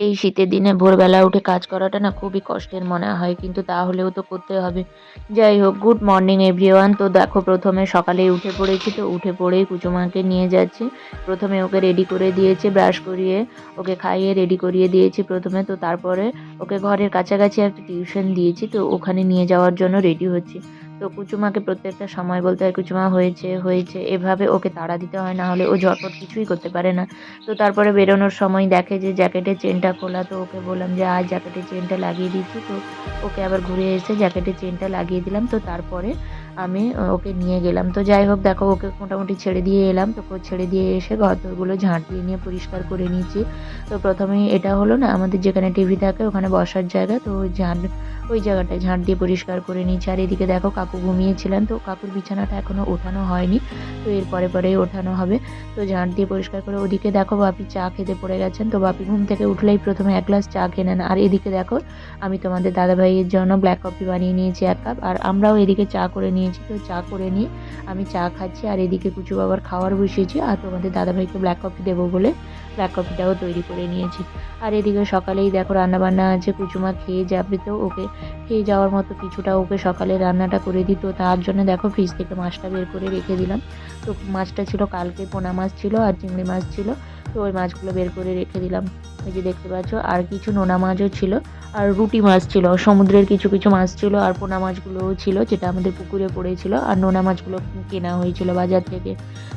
এই শীতের দিনে ভোরবেলা উঠে কাজ করাটা না খুবই কষ্টের মনে হয়, কিন্তু তাহলেও তো করতে হবে। যাই হোক গুড মর্নিং এভরিওয়ান তো দেখো, প্রথমে সকালে উঠে পড়েছি, তো উঠে পড়েই কুচুমাকে নিয়ে যাচ্ছি। প্রথমে ওকে রেডি করে দিয়েছি ব্রাশ করিয়ে। ওকে খাইয়ে রেডি করিয়ে দিয়েছি প্রথমে, তো তারপরে ওকে ঘরের কাছাকাছি একটা টিউশন দিয়েছি, তো ওখানে নিয়ে যাওয়ার জন্য রেডি হচ্ছি। তো কুচুমাকে প্রত্যেকটা সময় বলতে হয়, কুচুমা, হয়েছে হয়েছে। এভাবে ওকে তাড়া দিতে হয়, না হলে ও ঝটপট কিছুই করতে পারে না। তো তারপরে বেরোনোর সময় দেখে যে জ্যাকেটের চেনটা খোলা, তো ওকে বললাম যে আজ জ্যাকেটের চেনটা লাগিয়ে দিচ্ছি। তো ওকে আবার ঘুরে এসে জ্যাকেটের চেনটা লাগিয়ে দিলাম। তো তারপরে আমি ওকে নিয়ে গেলাম। তো যাই হোক, দেখো, ওকে মোটামুটি ছেড়ে দিয়ে এলাম। তো ছেড়ে দিয়ে এসে ঘর ঝাঁট দিয়ে নিয়ে পরিষ্কার করে নিয়েছি। তো প্রথমেই এটা হলো না, আমাদের যেখানে টিভি থাকে, ওখানে বসার জায়গা। তো ওই ঝাঁট, ওই জায়গাটায় ঝাঁট দিয়ে পরিষ্কার করে নিয়েছি। আর এদিকে দেখো, কাকু ঘুমিয়েছিলেন। তো কাকুর বিছানাটা এখনও ওঠানো হয়নি। তো এর পরে পরেই ওঠানো হবে। তো ঝাঁট দিয়ে পরিষ্কার করে ওদিকে দেখো, বাপি চা খেতে পড়ে গেছেন। তো বাপি ঘুম থেকে উঠলেই প্রথমে এক গ্লাস চা খেয়ে নেন। আর এদিকে দেখো, আমি তোমাদের দাদাভাইয়ের জন্য ব্ল্যাক কফি বানিয়ে নিয়েছি এক কাপ আর আমরাও এদিকে চা করে নিয়েছি তো চা করে নিই। আমি চা খাচ্ছি আর এদিকে কুচু বাবার খাওয়ার বসিয়েছি আর তোমাদের দাদাভাইকে ব্ল্যাক কফি দেবো বলে ব্ল্যাক কফিটাও তৈরি করে নিয়েছি। আর এদিকে সকালেই দেখো রান্নাবান্না আছে, কুচুমা খেয়ে যাবে তো ওকে খেয়ে যাওয়ার মতো কিছুটা ওকে সকালে রান্নাটা করে দিত তার জন্য দেখো ফ্রিজ থেকে মাছটা বের করে রেখে দিলাম। তো মাছটা ছিল, কালকে পোনা মাছ ছিল আর চিংড়ি মাছ ছিল। তো ওই মাছগুলো বের করে রেখে দিলাম। এই যে দেখতে পাচ্ছ, আর কিছু নোনা মাছও ছিল, আর রুটি মাছ ছিল, সমুদ্রের কিছু কিছু মাছ ছিল, আর পোনা মাছগুলোও ছিল, যেটা আমাদের পুকুরে পড়েছিল, আর নোনা মাছগুলো কেনা হয়েছিল বাজার থেকে।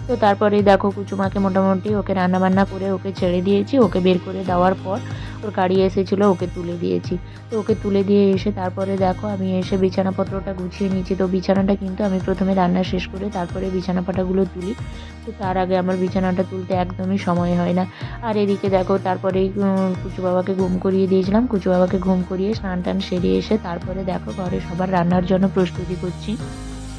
তো তারপরে দেখো, কুচুমাকে মোটামুটি ওকে রান্নাবান্না করে ওকে ছেড়ে দিয়েছি, ওকে বের করে দেওয়ার পর ওর গাড়ি এসেছিল, ওকে তুলে দিয়েছি। তো ওকে তুলে দিয়ে এসে তারপরে দেখো, আমি এসে বিছানাপত্রটা গুছিয়ে নিয়েছি। তো বিছানাটা কিন্তু আমি প্রথমে রান্না শেষ করে তারপরে বিছানা পাটাগুলো তুলি। তো তার আগে আমার বিছানাটা তুলতে একদমই সময় হয় না। আর এদিকে দেখো, তারপরেই কুচু বাবাকে ঘুম করিয়ে দিয়েছিলাম। কুচু বাবাকে ঘুম করিয়ে স্নান টান সেরে এসে তারপরে দেখো ঘরে সবার রান্নার জন্য প্রস্তুতি করছি।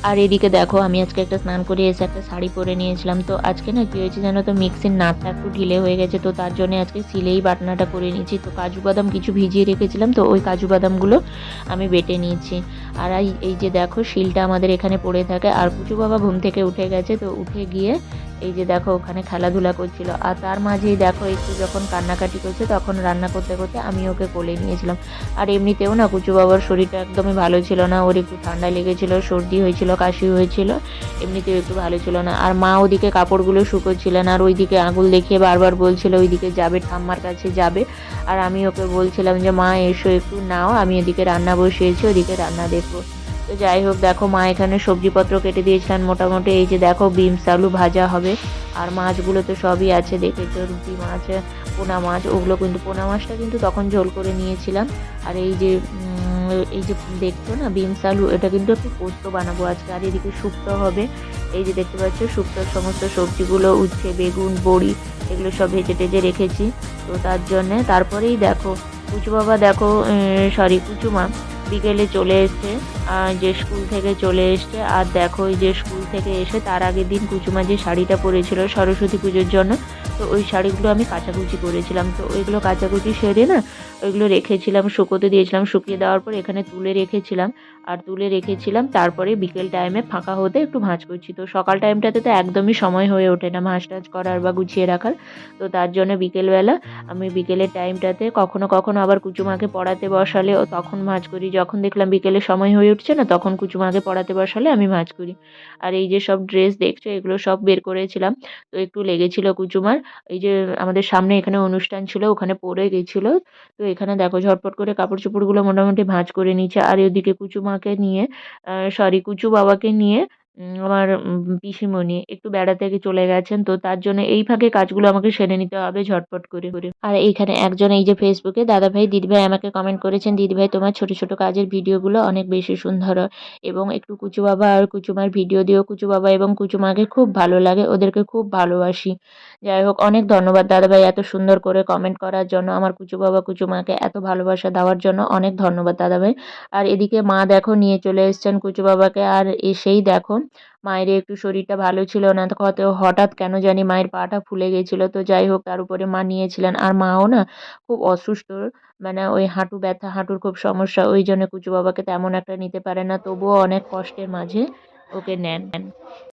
আর এদিকে দেখো, আমি আজকে একটা স্নান করে এসে একটা শাড়ি পরে নিয়েছিলাম। তো আজকে না কী হয়েছে জানো তো, মিক্সির নাটটা একটু ঢিলে হয়ে গেছে। তো তার জন্য আজকে সিলেই বাটনাটা করে নিয়েছি। তো কাজু বাদাম কিছু ভিজিয়ে রেখেছিলাম। তো ওই কাজু বাদামগুলো আমি বেটে নিয়েছি। আর এই যে দেখো, শিলটা আমাদের এখানে পড়ে থাকে। আর কুচু বাবা ঘুম থেকে উঠে গেছে। তো উঠে গিয়ে এই যে দেখো ওখানে খেলাধুলা করছিল। আর তার মাঝেই দেখো একটু যখন কান্নাকাটি করছে তখন রান্না করতে করতে আমি ওকে কোলে নিয়েছিলাম। আর এমনিতেও না কুচু বাবার শরীরটা একদমই ভালো ছিল না। ওর একটু ঠান্ডা লেগেছিল, সর্দি হয়েছিল, কাশি হয়েছিল, এমনিতেও একটু ভালো ছিল না। আর মা ওদিকে কাপড়গুলো শুকোচ্ছিলেন আর ওইদিকে আঙুল দেখিয়ে বারবার বলছিল, ওইদিকে যাবে, ঠাম্মার কাছে যাবে। আর আমি ওকে বলছিলাম যে, মা, এসো একটু নাও, আমি এদিকে রান্না বসিয়েছি, ওদিকে রান্না দেখব। তো যাই হোক, দেখো মা এখানে সবজিপত্র কেটে দিয়েছিলেন মোটামুটি। এই যে দেখো বিমস আলু ভাজা হবে। আর মাছগুলো তো সবই আছে দেখেছ রুটি মাছ, পোনা মাছ, ওগুলো কিন্তু পোনা মাছটা কিন্তু তখন ঝোল করে নিয়েছিলাম। আর এই যে এই যে দেখছ না বিমস আলু, এটা কিন্তু একটু পোস্ত বানাবো আজকে। আর এদিকে শুক্তো হবে। এই যে দেখতে পাচ্ছ, শুক্তোর সমস্ত সবজিগুলো, উচ্ছে, বেগুন, বড়ি, এগুলো সব ভেজে টেজে রেখেছি। তো তার জন্যে, তারপরেই দেখো, কুচু বাবা দেখো সরি কুচু মা বিকেলে চলে এসছে যে স্কুল থেকে চলে এসছে। আর দেখো যে স্কুল থেকে এসে তার আগের দিন কুচুমা যে শাড়িটা পরেছিল সরস্বতী পুজোর জন্য, তো ওই শাড়িগুলো আমি কাচাকুচি করেছিলাম। তো ওইগুলো কাচাকুচি সেরে না ওইগুলো রেখেছিলাম, শুকোতে দিয়েছিলাম, শুকিয়ে দেওয়ার পর এখানে তুলে রেখেছিলাম। আর তুলে রেখেছিলাম, তারপরে বিকেল টাইমে ফাঁকা হতে একটু ভাঁজ করছি। তো সকাল টাইমটাতে তো একদমই সময় হয়ে ওঠে না ভাঁজ টাজ করার বা গুছিয়ে রাখার। তো তার জন্য বিকেলবেলা আমি বিকেলের টাইমটাতে কখনো কখনো আবার কুচুমাকে পড়াতে বসালে ও তখন ভাঁজ করি। যখন দেখলাম বিকেলে সময় হয়ে উঠছে না, তখন কুচুমাকে পড়াতে বসালে আমি ভাঁজ করি। আর এই যে সব ড্রেস দেখছ, এগুলো সব বের করেছিলাম। তো একটু লেগেছিল কুচুমার। এই যে আমাদের সামনে এখানে অনুষ্ঠান ছিল, ওখানে পড়ে গেছিল। তো এখানে দেখো ঝটপট করে কাপড় চোপড়গুলো মোটামুটি ভাঁজ করে নিচ্ছে। আর এদিকে কুচু মাকে নিয়ে সরি কুচু বাবাকে নিয়ে আমার পিসিমণি একটু বেড়াতে চলে গেছেন, তো তার জন্য এই ফাঁকে কাজগুলো আমাকে সেরে নিতে হবে ঝটপট করে। করে আর এইখানে একজন এই যে ফেসবুকে দাদাভাই, দিদিভাই আমাকে কমেন্ট করেছেন, দিদিভাই, তোমার ছোট ছোট কাজের ভিডিওগুলো অনেক বেশি সুন্দর এবং একটু কুচু বাবা আর কুচুমার ভিডিও দিও কুচু বাবা এবং কুচুমাকে খুব ভালো লাগে, ওদেরকে খুব ভালোবাসি। যাই হোক, অনেক ধন্যবাদ দাদাভাই এত সুন্দর করে কমেন্ট করার জন্য, আমার কুচু বাবা কুচুমাকে এত ভালোবাসা দেওয়ার জন্য অনেক ধন্যবাদ দাদাভাই। আর এদিকে মা দেখো নিয়ে চলে এসছেন কুচু বাবাকে, আর এসেই দেখো মায়ের একটু শরীরটা ভালো ছিল না কত হঠাৎ কেন জানি মায়ের পাটা ফুলে গেছিল। তো যাই হোক, তার উপরে মা নিয়েছিলেন। আর মাও না খুব অসুস্থ মানে ওই হাঁটু ব্যথা, হাঁটুর খুব সমস্যা, ওই জন্য কুচু বাবাকে তেমন একটা নিতে পারে না। তবুও অনেক কষ্টের মাঝে ওকে নেন।